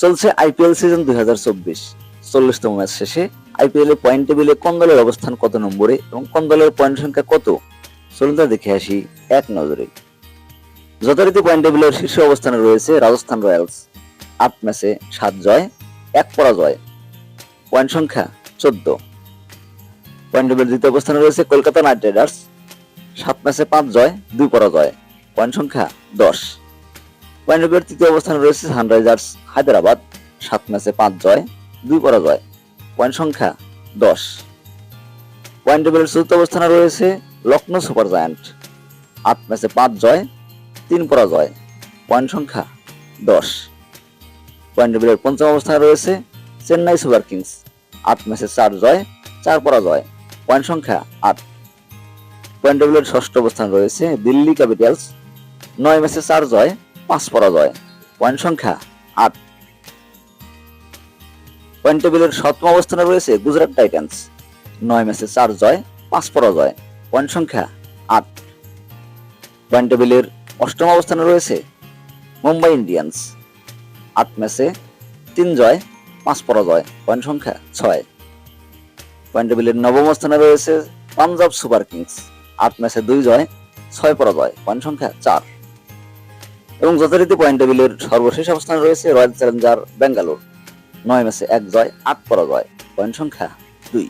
চলছে IPL season দুই হাজার চব্বিশ। চল্লিশতম ম্যাচ শেষে আইপিএল এর পয়েন্ট টেবিলে কোন দলের অবস্থান কত নম্বরে এবং কোন দলের পয়েন্ট সংখ্যা কত? চলুন তা দেখে আসি এক নজরে। যথারীতি পয়েন্ট টেবিলের শীর্ষ অবস্থানে রয়েছে রাজস্থান রয়্যালস। আট ম্যাচে সাত জয়, এক পরাজয়। পয়েন্ট সংখ্যা চোদ্দ। পয়েন্ট টেবিলের দ্বিতীয় অবস্থানে রয়েছে কলকাতা নাইট রাইডার্স। সাত ম্যাচে পাঁচ জয়, দুই পরাজয়। পয়েন্ট সংখ্যা দশ। টেবিলের তৃতীয় অবস্থানে রয়েছে সানরাইজার্স, হায়দ্রাবাদ, সাত ম্যাচে পাঁচ জয়, দুই পরাজয়, পয়েন্ট সংখ্যা দশ। পয়েন্ট টেবিলের চতুর্থ অবস্থানে রয়েছে লখনৌ সুপার জায়ান্ট, আট ম্যাচে পাঁচ জয়, তিন পরাজয়, পয়েন্ট সংখ্যা দশ। পয়েন্ট টেবিলের পঞ্চম অবস্থানে রয়েছে চেন্নাই সুপার কিংস, আট ম্যাচে চার জয়, চার পরাজয়, পয়েন্ট সংখ্যা আট। পয়েন্ট টেবিলের ষষ্ঠ অবস্থানে রয়েছে দিল্লি ক্যাপিটালস, নয় ম্যাচে চার জয় পাঁচ পরাজয় পয়েন্ট সংখ্যা আট। পয়েন্ট টেবিলের সপ্তম অবস্থানে রয়েছে গুজরাট টাইটান্স নয় ম্যাচে চার জয়, পাঁচ পরাজয় পয়েন্ট সংখ্যা আট। পয়েন্ট টেবিলের অষ্টম অবস্থানে রয়েছে মুম্বাই ইন্ডিয়ান্স আট ম্যাচে তিন জয়, পাঁচ পরাজয় পয়েন্ট সংখ্যা ছয়। পয়েন্ট টেবিলের নবম স্থানে রয়েছে পাঞ্জাব সুপার কিংস আট ম্যাচে দুই জয়, ছয় পরাজয় পয়েন্ট সংখ্যা চার। এবং যথারীতি পয়েন্ট টেবিলের সর্বশেষ অবস্থানে রয়েছে রয়্যাল চ্যালেঞ্জার ব্যাঙ্গালোর। নয় ম্যাচে এক জয়, আট পরাজয়। পয়েন্ট সংখ্যা দুই।